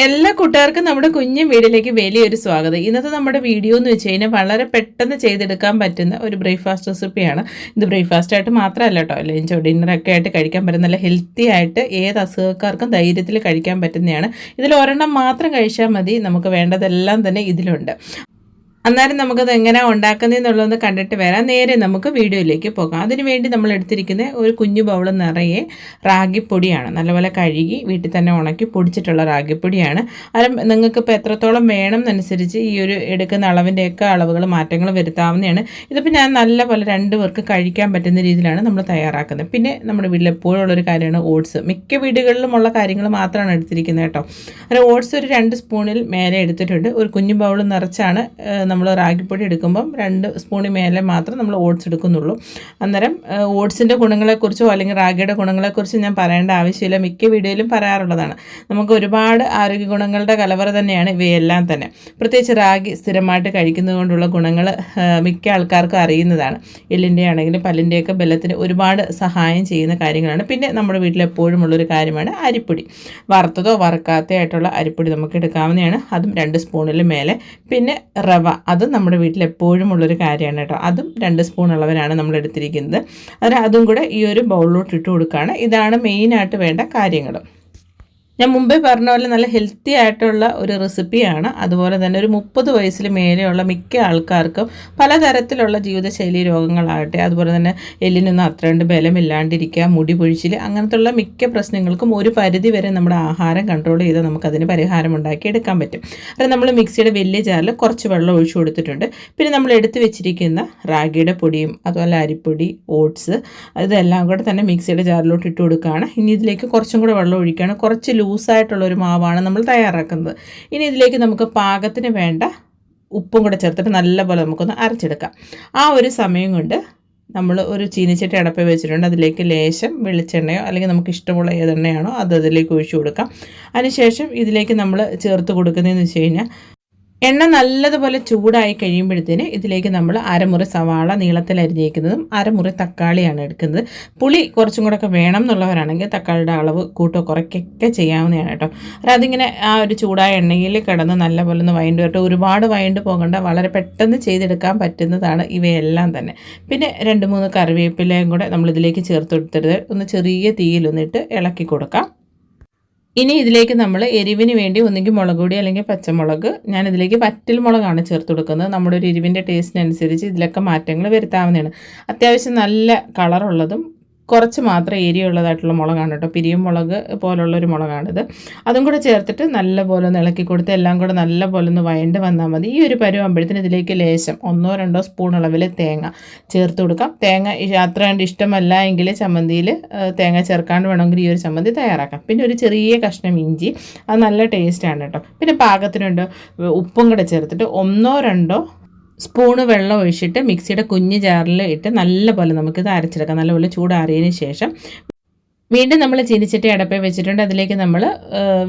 എല്ലാ കൂട്ടുകാർക്കും നമ്മുടെ കുഞ്ഞു വീടിലേക്ക് വലിയൊരു സ്വാഗതം. ഇന്നത്തെ നമ്മുടെ വീഡിയോ എന്ന് വെച്ച് കഴിഞ്ഞാൽ വളരെ പെട്ടെന്ന് ചെയ്തെടുക്കാൻ പറ്റുന്ന ഒരു ബ്രേക്ക്ഫാസ്റ്റ് റെസിപ്പിയാണ് ഇത് ബ്രേക്ക്ഫാസ്റ്റ് ആയിട്ട് മാത്രമല്ല കേട്ടോ. ലഞ്ചോ ഡിന്നറൊക്കെ ആയിട്ട് കഴിക്കാൻ പറ്റുന്ന നല്ല ഹെൽത്തി ആയിട്ട് ഏത് അസുഖക്കാർക്കും ധൈര്യത്തിൽ കഴിക്കാൻ പറ്റുന്നതാണ്. ഇതിൽ ഒരെണ്ണം മാത്രം കഴിച്ചാൽ മതി. നമുക്ക് വേണ്ടതെല്ലാം തന്നെ ഇതിലുണ്ട്. അന്നേരം നമുക്കത് എങ്ങനെയാണ് ഉണ്ടാക്കുന്നതെന്നുള്ളതൊന്ന് കണ്ടിട്ട് വരാം. നേരെ നമുക്ക് വീഡിയോയിലേക്ക് പോകാം. അതിനുവേണ്ടി നമ്മൾ എടുത്തിരിക്കുന്ന ഒരു കുഞ്ഞു ബൗൾ നിറയെ റാഗിപ്പൊടിയാണ്. നല്ലപോലെ കഴുകി വീട്ടിൽ തന്നെ ഉണക്കി പൊടിച്ചിട്ടുള്ള റാഗിപ്പൊടിയാണ്. അത് നിങ്ങൾക്കിപ്പോൾ എത്രത്തോളം വേണം എന്നനുസരിച്ച് ഈ ഒരു എടുക്കുന്ന അളവിന്റെയൊക്കെ അളവുകൾ മാറ്റങ്ങൾ വരുത്താവുന്നതാണ്. ഇതിപ്പോൾ ഞാൻ നല്ലപോലെ രണ്ട് പേർക്ക് കഴിക്കാൻ പറ്റുന്ന രീതിയിലാണ് നമ്മൾ തയ്യാറാക്കുന്നത്. പിന്നെ നമ്മുടെ വീട്ടിൽ എപ്പോഴും ഉള്ളൊരു കാര്യമാണ് ഓട്സ്. മിക്ക വീടുകളിലുമുള്ള കാര്യങ്ങൾ മാത്രമാണ് എടുത്തിരിക്കുന്നത് കേട്ടോ. അത് ഓട്സ് ഒരു രണ്ട് സ്പൂണിൽ മേലെ എടുത്തിട്ടുണ്ട്. ഒരു കുഞ്ഞു ബൗൾ നിറച്ചാണ് നമ്മൾ റാഗിപ്പൊടി എടുക്കുമ്പം രണ്ട് സ്പൂണിൽ മേലെ മാത്രം നമ്മൾ ഓട്സ് എടുക്കുന്നുള്ളൂ. അന്നേരം ഓട്സിന്റെ ഗുണങ്ങളെക്കുറിച്ചോ അല്ലെങ്കിൽ റാഗിയുടെ ഗുണങ്ങളെക്കുറിച്ചും ഞാൻ പറയേണ്ട ആവശ്യമില്ല. മിക്ക വീഡിയോയിലും പറയാറുള്ളതാണ്. നമുക്ക് ഒരുപാട് ആരോഗ്യ ഗുണങ്ങളുടെ കലവറ തന്നെയാണ് ഇവയെല്ലാം തന്നെ. പ്രത്യേകിച്ച് റാഗി സ്ഥിരമായിട്ട് കഴിക്കുന്നതുകൊണ്ടുള്ള ഗുണങ്ങൾ മിക്ക ആൾക്കാർക്കും അറിയുന്നതാണ്. എല്ലിന്റെ ആണെങ്കിലും പല്ലിന്റെയൊക്കെ ബലത്തിന് ഒരുപാട് സഹായം ചെയ്യുന്ന കാര്യങ്ങളാണ്. പിന്നെ നമ്മുടെ വീട്ടിൽ എപ്പോഴും കാര്യമാണ് അരിപ്പൊടി. വറുത്തതോ വറുക്കാത്തോ ആയിട്ടുള്ള അരിപ്പൊടി നമുക്ക് എടുക്കാവുന്നതാണ്. അതും രണ്ട് സ്പൂണിൽ മേലെ. പിന്നെ റവ. അതും നമ്മുടെ വീട്ടിൽ എപ്പോഴും ഉള്ളൊരു കാര്യമാണ് കേട്ടോ. അതും രണ്ട് സ്പൂൺ അളവിലാണ് നമ്മൾ എടുത്തിരിക്കുന്നത്. അതും കൂടെ ഈ ഒരു ബൗളിലോട്ട് ഇട്ട് കൊടുക്കുകയാണ്. ഇതാണ് മെയിനായിട്ട് വേണ്ട കാര്യങ്ങൾ. ഞാൻ മുമ്പേ പറഞ്ഞ പോലെ നല്ല ഹെൽത്തി ആയിട്ടുള്ള ഒരു റെസിപ്പിയാണ് അതുപോലെ തന്നെ ഒരു മുപ്പത് വയസ്സിൽ മേലെയുള്ള മിക്ക ആൾക്കാർക്കും പലതരത്തിലുള്ള ജീവിതശൈലി രോഗങ്ങളാകട്ടെ അതുപോലെ തന്നെ എല്ലിനൊന്നും അത്രയുണ്ട് ബലമില്ലാണ്ടിരിക്കുക മുടി പൊഴിച്ചിൽ അങ്ങനത്തുള്ള മിക്ക പ്രശ്നങ്ങൾക്കും ഒരു പരിധി വരെ നമ്മുടെ ആഹാരം കൺട്രോൾ ചെയ്ത് നമുക്കതിന് പരിഹാരം ഉണ്ടാക്കി എടുക്കാൻ പറ്റും. അത് നമ്മൾ മിക്സിയുടെ വലിയ ജാറിൽ കുറച്ച് വെള്ളം ഒഴിച്ചു കൊടുത്തിട്ടുണ്ട്. പിന്നെ നമ്മൾ എടുത്തു വെച്ചിരിക്കുന്ന റാഗിയുടെ പൊടിയും അതുപോലെ അരിപ്പൊടി ഓട്സ് ഇതെല്ലാം കൂടെ തന്നെ മിക്സിയുടെ ജാറിലോട്ട് ഇട്ട് കൊടുക്കുകയാണ്. ഇനി ഇതിലേക്ക് കുറച്ചും കൂടെ വെള്ളം ഒഴിക്കുകയാണ്. കുറച്ച് ലൂസായിട്ടുള്ളൊരു മാവാണ് നമ്മൾ തയ്യാറാക്കുന്നത്. ഇനി ഇതിലേക്ക് നമുക്ക് പാകത്തിന് വേണ്ട ഉപ്പും കൂടെ ചേർത്തിട്ട് നല്ലപോലെ നമുക്കൊന്ന് അരച്ചെടുക്കാം. ആ ഒരു സമയം കൊണ്ട് നമ്മൾ ഒരു ചീനിച്ചട്ടി അടപ്പ് വെച്ചിട്ടുണ്ട്. അതിലേക്ക് ലേശം വെളിച്ചെണ്ണയോ അല്ലെങ്കിൽ നമുക്ക് ഇഷ്ടമുള്ള ഏതെണ്ണയാണോ അത് അതിലേക്ക് ഒഴിച്ചു കൊടുക്കാം. അതിനുശേഷം ഇതിലേക്ക് നമ്മൾ ചേർത്ത് കൊടുക്കുന്നതെന്ന് വെച്ച് കഴിഞ്ഞാൽ എണ്ണ നല്ലതുപോലെ ചൂടായി കഴിയുമ്പോഴത്തേന് ഇതിലേക്ക് നമ്മൾ അരമുറി സവാള നീളത്തിൽ അരിഞ്ഞേക്കുന്നതും അരമുറി തക്കാളിയാണ് എടുക്കുന്നത്. പുളി കുറച്ചും കൂടെ ഒക്കെ വേണം എന്നുള്ളവരാണെങ്കിൽ തക്കാളിയുടെ അളവ് കൂട്ടോ കുറയ്ക്കൊക്കെ ചെയ്യാവുന്നതാണ് കേട്ടോ. അതിങ്ങനെ ആ ഒരു ചൂടായ എണ്ണയിൽ കിടന്ന് നല്ലപോലെ ഒന്ന് വൈൻഡ് വരട്ടെ. ഒരുപാട് വൈൻഡ് പോകേണ്ട വളരെ പെട്ടെന്ന് ചെയ്തെടുക്കാൻ പറ്റുന്നതാണ് ഇവയെല്ലാം തന്നെ. പിന്നെ രണ്ട് മൂന്ന് കറിവേപ്പിലയും കൂടെ നമ്മളിതിലേക്ക് ചേർത്ത് കൊടുത്തരുത് ഒന്ന് ചെറിയ തീയിലൊന്നിട്ട് ഇളക്കി കൊടുക്കാം. ഇനി ഇതിലേക്ക് നമ്മൾ എരിവിന് വേണ്ടി ഒന്നുകിൽ മുളക് പൊടി അല്ലെങ്കിൽ പച്ചമുളക്. ഞാൻ ഇതിലേക്ക് വറ്റൽ മുളകാണ് ചേർത്ത് കൊടുക്കുന്നത്. നമ്മുടെ ഒരു എരിവിന്റെ ടേസ്റ്റിനനുസരിച്ച് ഇതിലൊക്കെ മാറ്റങ്ങൾ വരുത്താവുന്നതാണ്. അത്യാവശ്യം നല്ല കളറുള്ളതും കുറച്ച് മാത്രം ഏരിയ ഉള്ളതായിട്ടുള്ള മുളകാണ് കേട്ടോ. പിരിയും മുളക് പോലുള്ളൊരു മുളകാണിത്. അതും കൂടെ ചേർത്തിട്ട് നല്ല പോലെ ഒന്ന് ഇളക്കി കൊടുത്ത് എല്ലാം കൂടെ നല്ല പോലെ ഒന്ന് വയണ്ട് വന്നാൽ മതി. ഈ ഒരു പരുവാകുമ്പോഴത്തിന് ഇതിലേക്ക് ലേശം ഒന്നോ രണ്ടോ സ്പൂൺ അളവിൽ തേങ്ങ ചേർത്ത് കൊടുക്കാം. തേങ്ങ അത്ര കണ്ട് ഇഷ്ടമല്ല എങ്കിൽ ചമ്മന്തിയിൽ തേങ്ങ ചേർക്കാണ്ട് വേണമെങ്കിൽ ഈ ഒരു ചമ്മന്തി തയ്യാറാക്കാം. പിന്നെ ഒരു ചെറിയ കഷ്ണം ഇഞ്ചി അത് നല്ല ടേസ്റ്റാണ് കേട്ടോ. പിന്നെ പാകത്തിനുണ്ട് ഉപ്പും കൂടെ ചേർത്തിട്ട് ഒന്നോ രണ്ടോ സ്പൂണ് വെള്ളം ഒഴിച്ചിട്ട് മിക്സിയുടെ കുഞ്ഞ് ജാറിൽ ഇട്ട് നല്ലപോലെ നമുക്കിത് അരച്ചെടുക്കാം. നല്ലപോലെ ചൂടാറിയതിന് ശേഷം വീണ്ടും നമ്മൾ ചീനിച്ചട്ടി അടപ്പേ വെച്ചിട്ടുണ്ട്. അതിലേക്ക് നമ്മൾ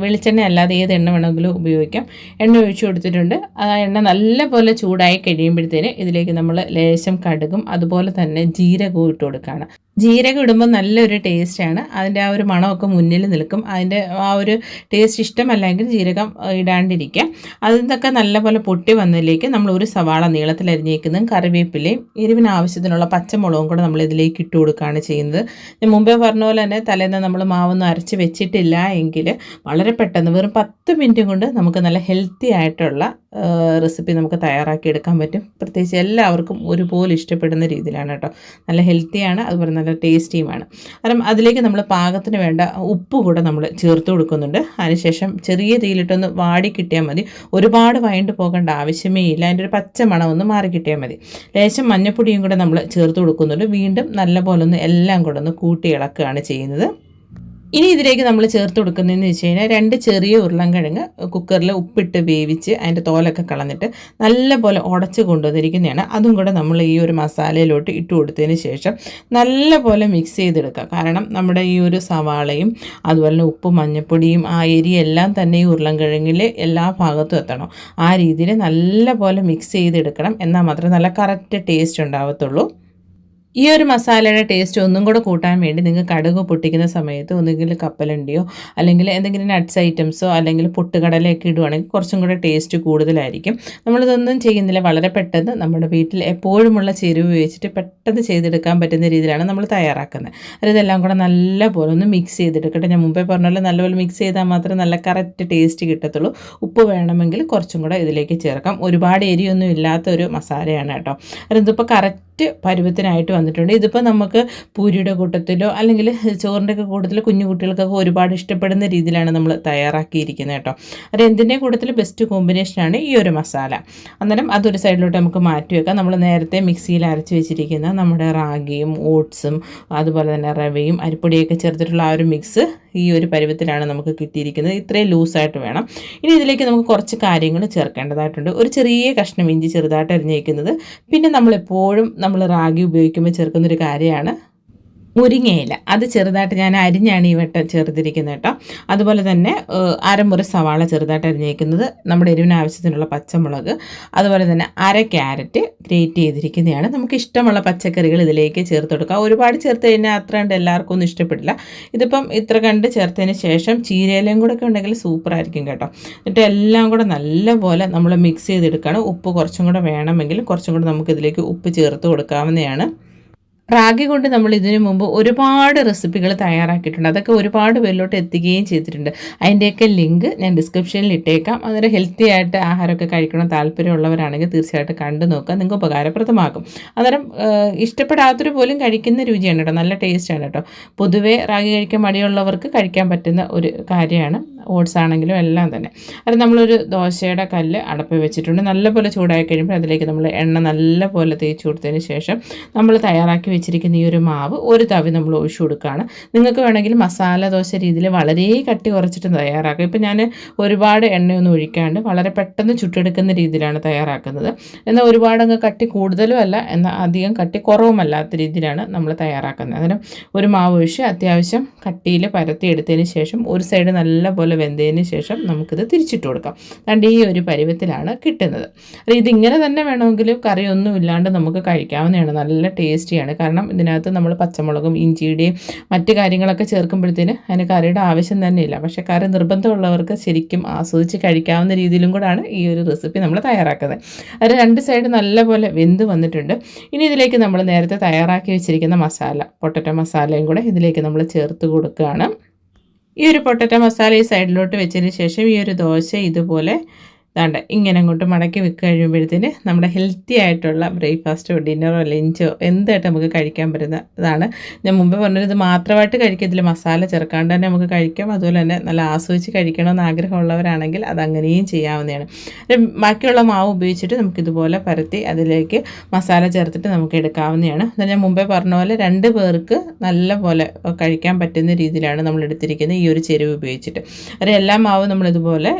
വെളിച്ചെണ്ണ അല്ലാതെ ഏത് എണ്ണ വേണമെങ്കിലും ഉപയോഗിക്കാം. എണ്ണ ഒഴിച്ചു കൊടുത്തിട്ടുണ്ട്. ആ എണ്ണ നല്ലപോലെ ചൂടായി കഴിയുമ്പോഴത്തേന് ഇതിലേക്ക് നമ്മൾ ലേശം കടുകും അതുപോലെ തന്നെ ജീരകവും ഇട്ട് കൊടുക്കുകയാണ്. ജീരകം ഇടുമ്പോൾ നല്ലൊരു ടേസ്റ്റാണ്. അതിന്റെ ആ ഒരു മണമൊക്കെ മുന്നിൽ നിൽക്കും. അതിന്റെ ആ ഒരു ടേസ്റ്റ് ഇഷ്ടമല്ലെങ്കിൽ ജീരകം ഇടാണ്ടിരിക്കുക അതിന്നൊക്കെ നല്ലപോലെ പൊട്ടി വന്നതിലേക്ക് നമ്മൾ ഒരു സവാള നീളത്തിൽ അരിഞ്ഞേക്കുന്നതും കറിവേപ്പിലയും എരിവിന് ആവശ്യത്തിനുള്ള പച്ചമുളകും കൂടെ നമ്മൾ ഇതിലേക്ക് ഇട്ട് കൊടുക്കുകയാണ് ചെയ്യുന്നത്. ഞാൻ മുമ്പേ പറഞ്ഞ പോലെ തന്നെ തലേന്ന് നമ്മൾ മാവൊന്നും അരച്ച് വെച്ചിട്ടില്ല എങ്കിൽ വളരെ പെട്ടെന്ന് വെറും പത്ത് മിനിറ്റ് കൊണ്ട് നമുക്ക് നല്ല ഹെൽത്തി ആയിട്ടുള്ള റെസിപ്പി നമുക്ക് തയ്യാറാക്കി എടുക്കാൻ പറ്റും. പ്രത്യേകിച്ച് എല്ലാവർക്കും ഒരുപോലെ ഇഷ്ടപ്പെടുന്ന രീതിയിലാണ് കേട്ടോ. നല്ല ഹെൽത്തിയാണ്. അതുപോലെ നല്ല ടേസ്റ്റിയുമാണ് കാരണം അതിലേക്ക് നമ്മൾ പാകത്തിന് വേണ്ട ഉപ്പ് കൂടെ നമ്മൾ ചേർത്ത് കൊടുക്കുന്നുണ്ട്. അതിനുശേഷം ചെറിയ തീയിലിട്ടൊന്ന് വാടി കിട്ടിയാൽ മതി. ഒരുപാട് വൈണ്ട് പോകേണ്ട ആവശ്യമേ ഇല്ല. അതിന്റെ ഒരു പച്ച മണം ഒന്ന് മാറി കിട്ടിയാൽ മതി. ലേശം മഞ്ഞപ്പൊടിയും കൂടെ നമ്മൾ ചേർത്ത് കൊടുക്കുന്നുണ്ട്. വീണ്ടും നല്ലപോലെ ഒന്ന് എല്ലാം കൂടെ ഒന്ന് കൂട്ടി ഇളക്കുകയാണ് ചെയ്യുന്നത്. ഇനി ഇതിലേക്ക് നമ്മൾ ചേർത്ത് കൊടുക്കുന്നതെന്ന് വെച്ച് കഴിഞ്ഞാൽ രണ്ട് ചെറിയ ഉരുളൻകിഴങ്ങ് കുക്കറിൽ ഉപ്പിട്ട് വേവിച്ച് അതിന്റെ തോലൊക്കെ കളഞ്ഞിട്ട് നല്ലപോലെ ഉടച്ച് കൊണ്ടുവന്നിരിക്കുന്നതാണ്. അതും കൂടെ നമ്മൾ ഈ ഒരു മസാലയിലോട്ട് ഇട്ട് കൊടുത്തതിന് ശേഷം നല്ലപോലെ മിക്സ് ചെയ്തെടുക്കുക. കാരണം നമ്മുടെ ഈ ഒരു സവാളയും അതുപോലെ തന്നെ ഉപ്പും മഞ്ഞൾപ്പൊടിയും ആ എരിയെല്ലാം തന്നെ ഈ ഉരുളൻകിഴങ്ങിലെ എല്ലാ ഭാഗത്തും എത്തണം. ആ രീതിയിൽ നല്ലപോലെ മിക്സ് ചെയ്തെടുക്കണം. എന്നാൽ മാത്രമേ നല്ല കറക്റ്റ് ടേസ്റ്റ് ഉണ്ടാവത്തുള്ളൂ. ഈ ഒരു മസാലയുടെ ടേസ്റ്റ് ഒന്നും കൂടെ കൂട്ടാൻ വേണ്ടി നിങ്ങൾ കടുക് പൊട്ടിക്കുന്ന സമയത്ത് ഒന്നുകിൽ കപ്പലണ്ടിയോ അല്ലെങ്കിൽ എന്തെങ്കിലും നട്ട്സ് ഐറ്റംസോ അല്ലെങ്കിൽ പൊട്ടുകടലയൊക്കെ ഇടുവാണെങ്കിൽ കുറച്ചും കൂടെ ടേസ്റ്റ് കൂടുതലായിരിക്കും. നമ്മളിതൊന്നും ചെയ്യുന്നില്ല. വളരെ പെട്ടെന്ന് നമ്മുടെ വീട്ടിൽ എപ്പോഴുമുള്ള ചേരുവ ഉപയോഗിച്ചിട്ട് പെട്ടെന്ന് ചെയ്തെടുക്കാൻ പറ്റുന്ന രീതിയിലാണ് നമ്മൾ തയ്യാറാക്കുന്നത്. അത് ഇതെല്ലാം കൂടെ നല്ലപോലെ ഒന്ന് മിക്സ് ചെയ്തെടുക്കട്ടെ. ഞാൻ മുമ്പേ പറഞ്ഞ പോലെ നല്ലപോലെ മിക്സ് ചെയ്താൽ മാത്രമേ നല്ല കറക്റ്റ് ടേസ്റ്റ് കിട്ടത്തുള്ളൂ. ഉപ്പ് വേണമെങ്കിൽ കുറച്ചും കൂടെ ഇതിലേക്ക് ചേർക്കാം. ഒരുപാട് എരിയൊന്നും ഇല്ലാത്ത ഒരു മസാലയാണ് കേട്ടോ. അതിപ്പോൾ കറക്റ്റ് പരുവത്തിനായിട്ട് വന്നിട്ടുണ്ട്. ഇതിപ്പോൾ നമുക്ക് പൂരിയുടെ കൂട്ടത്തിലോ അല്ലെങ്കിൽ ചോറിന്റെ ഒക്കെ കൂട്ടത്തിൽ കുഞ്ഞു കുട്ടികൾക്കൊക്കെ ഒരുപാട് ഇഷ്ടപ്പെടുന്ന രീതിയിലാണ് നമ്മൾ തയ്യാറാക്കിയിരിക്കുന്നത് കേട്ടോ. അത് എന്തിന്റെ കൂട്ടത്തിൽ ബെസ്റ്റ് കോമ്പിനേഷനാണ് ഈ ഒരു മസാല. അന്നേരം അതൊരു സൈഡിലോട്ട് നമുക്ക് മാറ്റി വെക്കാം. നമ്മൾ നേരത്തെ മിക്സിയിൽ അരച്ച് വെച്ചിരിക്കുന്ന നമ്മുടെ റാഗിയും ഓട്സും അതുപോലെ തന്നെ റവയും അരിപ്പൊടിയൊക്കെ ചേർത്തിട്ടുള്ള ആ ഒരു മിക്സ് ഈ ഒരു പരുവത്തിലാണ് നമുക്ക് കിട്ടിയിരിക്കുന്നത്. ഇത്രയും ലൂസായിട്ട് വേണം. ഇനി ഇതിലേക്ക് നമുക്ക് കുറച്ച് കാര്യങ്ങൾ ചേർക്കേണ്ടതായിട്ടുണ്ട്. ഒരു ചെറിയ കഷ്ണം ഇഞ്ചി ചെറുതായിട്ട് അരിഞ്ഞേക്കുന്നത് പിന്നെ നമ്മളെപ്പോഴും നമ്മൾ റാഗി ഉപയോഗിക്കുമ്പോൾ ചേർക്കുന്നൊരു കാര്യമാണ് മുരിങ്ങയില. അത് ചെറുതായിട്ട് ഞാൻ അരിഞ്ഞാണ് ഈ വട്ടം ചേർത്തിരിക്കുന്നത് കേട്ടോ. അതുപോലെ തന്നെ അരമുറി സവാള ചെറുതായിട്ട് അരിഞ്ഞേക്കുന്നത് നമ്മുടെ എരിവിന് ആവശ്യത്തിനുള്ള പച്ചമുളക്. അതുപോലെ തന്നെ അര ക്യാരറ്റ് ഗ്രേറ്റ് ചെയ്തിരിക്കുന്നതാണ്. നമുക്ക് ഇഷ്ടമുള്ള പച്ചക്കറികൾ ഇതിലേക്ക് ചേർത്ത് കൊടുക്കുക ഒരുപാട് ചേർത്ത് കഴിഞ്ഞാൽ അത്ര കണ്ട് എല്ലാവർക്കും ഒന്നും ഇഷ്ടപ്പെടില്ല. ഇതിപ്പം ഇത്ര കണ്ട് ചേർത്തതിന് ശേഷം ചീരയിലയും കൂടെ ഒക്കെ ഉണ്ടെങ്കിൽ സൂപ്പറായിരിക്കും കേട്ടോ. എന്നിട്ട് എല്ലാം കൂടെ നല്ലപോലെ നമ്മൾ മിക്സ് ചെയ്തെടുക്കുകയാണ്. ഉപ്പ് കുറച്ചും കൂടെ വേണമെങ്കിൽ കുറച്ചും കൂടെ നമുക്കിതിലേക്ക് ഉപ്പ് ചേർത്ത് കൊടുക്കാവുന്നതാണ്. റാഗി കൊണ്ട് നമ്മൾ ഇതിനു മുമ്പ് ഒരുപാട് റെസിപ്പികൾ തയ്യാറാക്കിയിട്ടുണ്ട്. അതൊക്കെ ഒരുപാട് പേരിലോട്ട് എത്തിക്കുകയും ചെയ്തിട്ടുണ്ട്. അതിന്റെയൊക്കെ ലിങ്ക് ഞാൻ ഡിസ്ക്രിപ്ഷനിൽ ഇട്ടേക്കാം. അതൊരു ഹെൽത്തി ആയിട്ട് ആഹാരമൊക്കെ കഴിക്കണം താല്പര്യമുള്ളവരാണെങ്കിൽ തീർച്ചയായിട്ടും കണ്ടു നോക്കുക. നിങ്ങൾക്ക് ഉപകാരപ്രദമാകും. അന്നേരം ഇഷ്ടപ്പെടാത്തൊരു പോലും കഴിക്കുന്ന രുചിയാണ് കേട്ടോ. നല്ല ടേസ്റ്റാണ് കേട്ടോ. പൊതുവേ റാഗി കഴിക്കാൻ മടിയുള്ളവർക്ക് കഴിക്കാൻ പറ്റുന്ന ഒരു കാര്യമാണ്. ഓട്സ് ആണെങ്കിലും എല്ലാം തന്നെ. അത് നമ്മളൊരു ദോശയുടെ കല്ല് അടപ്പ് വെച്ചിട്ടുണ്ട്. നല്ലപോലെ ചൂടായി കഴിയുമ്പോൾ അതിലേക്ക് നമ്മൾ എണ്ണ നല്ലപോലെ തേച്ച് കൊടുത്തതിന് ശേഷം നമ്മൾ തയ്യാറാക്കി വെച്ചിരിക്കുന്ന ഈ ഒരു മാവ് ഒരു തവി നമ്മൾ ഒഴിച്ചു കൊടുക്കുകയാണ്. നിങ്ങൾക്ക് വേണമെങ്കിൽ മസാല ദോശ രീതിയിൽ വളരെ കട്ടി കുറച്ചിട്ട് തയ്യാറാക്കുക ഇപ്പം ഞാൻ ഒരുപാട് എണ്ണയൊന്നും ഒഴിക്കാണ്ട് വളരെ പെട്ടെന്ന് ചുട്ടെടുക്കുന്ന രീതിയിലാണ് തയ്യാറാക്കുന്നത്. എന്നാൽ ഒരുപാട് അങ്ങ് കട്ടി കൂടുതലും അല്ല എന്നാൽ അധികം കട്ടി കുറവുമല്ലാത്ത രീതിയിലാണ് നമ്മൾ തയ്യാറാക്കുന്നത്. അങ്ങനെ ഒരു മാവ് ഒഴിച്ച് അത്യാവശ്യം കട്ടിയിൽ പരത്തി എടുത്തതിന് ശേഷം ഒരു സൈഡ് നല്ലപോലെ വെന്തതിന് ശേഷം നമുക്കിത് തിരിച്ചിട്ട് കൊടുക്കാം. അതുകൊണ്ട് ഈ ഒരു പരുവത്തിലാണ് കിട്ടുന്നത്. ഇതിങ്ങനെ തന്നെ വേണമെങ്കിലും കറിയൊന്നും ഇല്ലാണ്ട് നമുക്ക് കഴിക്കാവുന്നതാണ്. നല്ല ടേസ്റ്റിയാണ്. കാരണം ഇതിനകത്ത് നമ്മൾ പച്ചമുളകും ഇഞ്ചിയുടെയും മറ്റു കാര്യങ്ങളൊക്കെ ചേർക്കുമ്പോഴത്തേന് അതിന് കറിയുടെ ആവശ്യം തന്നെയില്ല. പക്ഷേ കറി നിർബന്ധമുള്ളവർക്ക് ശരിക്കും ആസ്വദിച്ച് കഴിക്കാവുന്ന രീതിയിലും കൂടാണ് ഈ ഒരു റെസിപ്പി നമ്മൾ തയ്യാറാക്കുന്നത്. അത് രണ്ട് സൈഡ് നല്ലപോലെ വെന്ത് വന്നിട്ടുണ്ട്. ഇനി ഇതിലേക്ക് നമ്മൾ നേരത്തെ തയ്യാറാക്കി വെച്ചിരിക്കുന്ന മസാല പൊട്ടറ്റോ മസാലയും കൂടെ ഇതിലേക്ക് നമ്മൾ ചേർത്ത് കൊടുക്കുകയാണ്. ഈ ഒരു പൊട്ടറ്റോ മസാല ഈ സൈഡിലോട്ട് വെച്ചതിന് ശേഷം ഈ ഒരു ദോശ ഇതുപോലെ ദാണ്ട് ഇങ്ങനെ അങ്ങോട്ട് മടക്കി വെക്ക് കഴിയുമ്പോഴത്തേന് നമ്മുടെ ഹെൽത്തി ആയിട്ടുള്ള ബ്രേക്ക്ഫാസ്റ്റോ ഡിന്നറോ ലഞ്ചോ എന്തായിട്ട് നമുക്ക് കഴിക്കാൻ പറ്റുന്ന ഇതാണ്. ഞാൻ മുമ്പ് പറഞ്ഞത് ഇത് മാത്രമായിട്ട് കഴിക്കത്തില്ല മസാല ചേർക്കാണ്ട് തന്നെ നമുക്ക് കഴിക്കാം. അതുപോലെ തന്നെ നല്ല ആസ്വദിച്ച് കഴിക്കണമെന്ന് ആഗ്രഹമുള്ളവരാണെങ്കിൽ അത് അങ്ങനെയും ചെയ്യാവുന്നതാണ് ബാക്കിയുള്ള മാവ് ഉപയോഗിച്ചിട്ട് നമുക്കിതുപോലെ പരത്തി അതിലേക്ക് മസാല ചേർത്തിട്ട് നമുക്ക് എടുക്കാവുന്നതാണ്. ഞാൻ മുമ്പേ പറഞ്ഞ പോലെ രണ്ട് പേർക്ക് നല്ല പോലെ കഴിക്കാൻ പറ്റുന്ന രീതിയിലാണ് നമ്മൾ എടുത്തിരിക്കുന്നത് ഈ ഒരു ചെരുവ് ഉപയോഗിച്ചിട്ട്. അത് എല്ലാ മാവും നമ്മളിതുപോലെ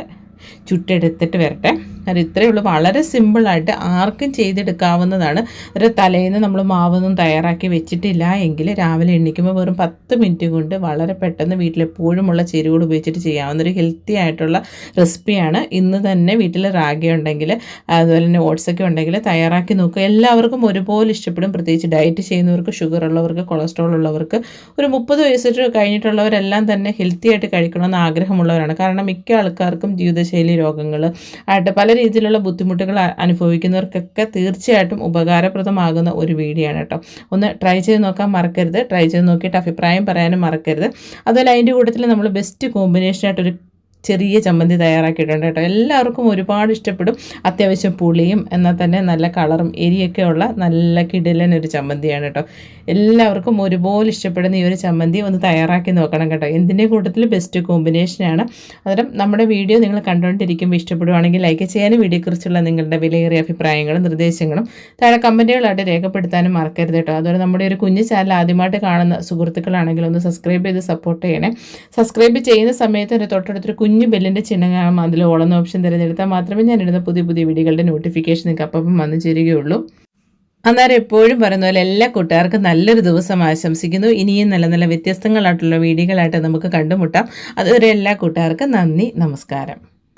ചുട്ടെടുത്തിട്ട് വരട്ടെ. അത് ഇത്രയേ ഉള്ളൂ. വളരെ സിമ്പിളായിട്ട് ആർക്കും ചെയ്തെടുക്കാവുന്നതാണ്. ഒരു തലേന്ന് നമ്മൾ മാവൊന്നും തയ്യാറാക്കി വെച്ചിട്ടില്ല എങ്കിൽ രാവിലെ എണ്ണിക്കുമ്പോൾ വെറും പത്ത് മിനിറ്റ് കൊണ്ട് വളരെ പെട്ടെന്ന് വീട്ടിലെപ്പോഴുമുള്ള ചേരുവകൾ ഉപയോഗിച്ചിട്ട് ചെയ്യാവുന്ന ഒരു ഹെൽത്തി ആയിട്ടുള്ള റെസിപ്പിയാണ് ഇന്ന് തന്നെ വീട്ടിൽ റാഗി ഉണ്ടെങ്കിൽ അതുപോലെ തന്നെ ഓട്സൊക്കെ ഉണ്ടെങ്കിൽ തയ്യാറാക്കി നോക്കുക. എല്ലാവർക്കും ഒരുപോലെ ഇഷ്ടപ്പെടും. പ്രത്യേകിച്ച് ഡയറ്റ് ചെയ്യുന്നവർക്ക് ഷുഗർ ഉള്ളവർക്ക് കൊളസ്ട്രോൾ ഉള്ളവർക്ക്. ഒരു മുപ്പത് വയസ്സിട്ട് കഴിഞ്ഞിട്ടുള്ളവരെല്ലാം തന്നെ ഹെൽത്തി ആയിട്ട് കഴിക്കണമെന്ന് ആഗ്രഹമുള്ളവരാണ്. കാരണം മിക്ക ആൾക്കാർക്കും ജീവിതശൈലി രോഗങ്ങൾ ആയിട്ട് പല രീതിയിലുള്ള ബുദ്ധിമുട്ടുകൾ അനുഭവിക്കുന്നവർക്കൊക്കെ തീർച്ചയായിട്ടും ഉപകാരപ്രദമാകുന്ന ഒരു വീഡിയോ ആണ് കേട്ടോ. ഒന്ന് ട്രൈ ചെയ്ത് നോക്കാൻ മറക്കരുത്. ട്രൈ ചെയ്ത് നോക്കിയിട്ട് അഭിപ്രായം പറയാനും മറക്കരുത്. അതുപോലെ അതിന്റെ കൂട്ടത്തിൽ നമ്മൾ ബെസ്റ്റ് കോമ്പിനേഷനായിട്ടൊരു ചെറിയ ചമ്മന്തി തയ്യാറാക്കിയിട്ടുണ്ട് കേട്ടോ. എല്ലാവർക്കും ഒരുപാട് ഇഷ്ടപ്പെടും. അത്യാവശ്യം പുളിയും എന്നാൽ തന്നെ നല്ല കളറും എരിയൊക്കെ ഉള്ള നല്ല കിടിലൻ ഒരു ചമ്മന്തിയാണ് കേട്ടോ. എല്ലാവർക്കും ഒരുപോലെ ഇഷ്ടപ്പെടുന്ന ഈ ഒരു ചമ്മന്തി ഒന്ന് തയ്യാറാക്കി നോക്കണം കേട്ടോ. എന്തിന്റെ കൂട്ടത്തിൽ ബെസ്റ്റ് കോമ്പിനേഷനാണ് അന്നേരം നമ്മുടെ വീഡിയോ നിങ്ങൾ കണ്ടുകൊണ്ടിരിക്കുമ്പോൾ ഇഷ്ടപ്പെടുവാണെങ്കിൽ ലൈക്ക് ചെയ്യാനും വീഡിയോയെക്കുറിച്ചുള്ള നിങ്ങളുടെ വിലയേറിയ അഭിപ്രായങ്ങളും നിർദ്ദേശങ്ങളും താഴെ കമന്റുകളായിട്ട് രേഖപ്പെടുത്താനും മറക്കരുത് കേട്ടോ. അതുപോലെ നമ്മുടെ ഒരു കുഞ്ഞു ചാനൽ ആദ്യമായിട്ട് കാണുന്ന സുഹൃത്തുക്കളാണെങ്കിൽ ഒന്ന് സബ്സ്ക്രൈബ് ചെയ്ത് സപ്പോർട്ട് ചെയ്യണേ. സബ്സ്ക്രൈബ് ചെയ്യുന്ന സമയത്ത് തൊട്ടടുത്തൊരു കുഞ്ഞു കുഞ്ഞു ബെല്ലിന്റെ ചിഹ്നം അതിൽ ഓളുന്ന ഓപ്ഷൻ തിരഞ്ഞെടുത്താൽ മാത്രമേ ഞാൻ ഇടുന്ന പുതിയ പുതിയ വീഡിയോകളുടെ നോട്ടിഫിക്കേഷൻ നിങ്ങൾക്ക് അപ്പം വന്നു ചേരുകയുള്ളൂ. അന്നേരം എപ്പോഴും പറയുന്ന പോലെ എല്ലാ കൂട്ടുകാർക്കും നല്ലൊരു ദിവസം ആശംസിക്കുന്നു. ഇനിയും നല്ല നല്ല വ്യത്യസ്തങ്ങളായിട്ടുള്ള വീഡിയോകളായിട്ട് നമുക്ക് കണ്ടുമുട്ടാം. അതുവരെ എല്ലാ കൂട്ടുകാർക്കും നന്ദി നമസ്കാരം.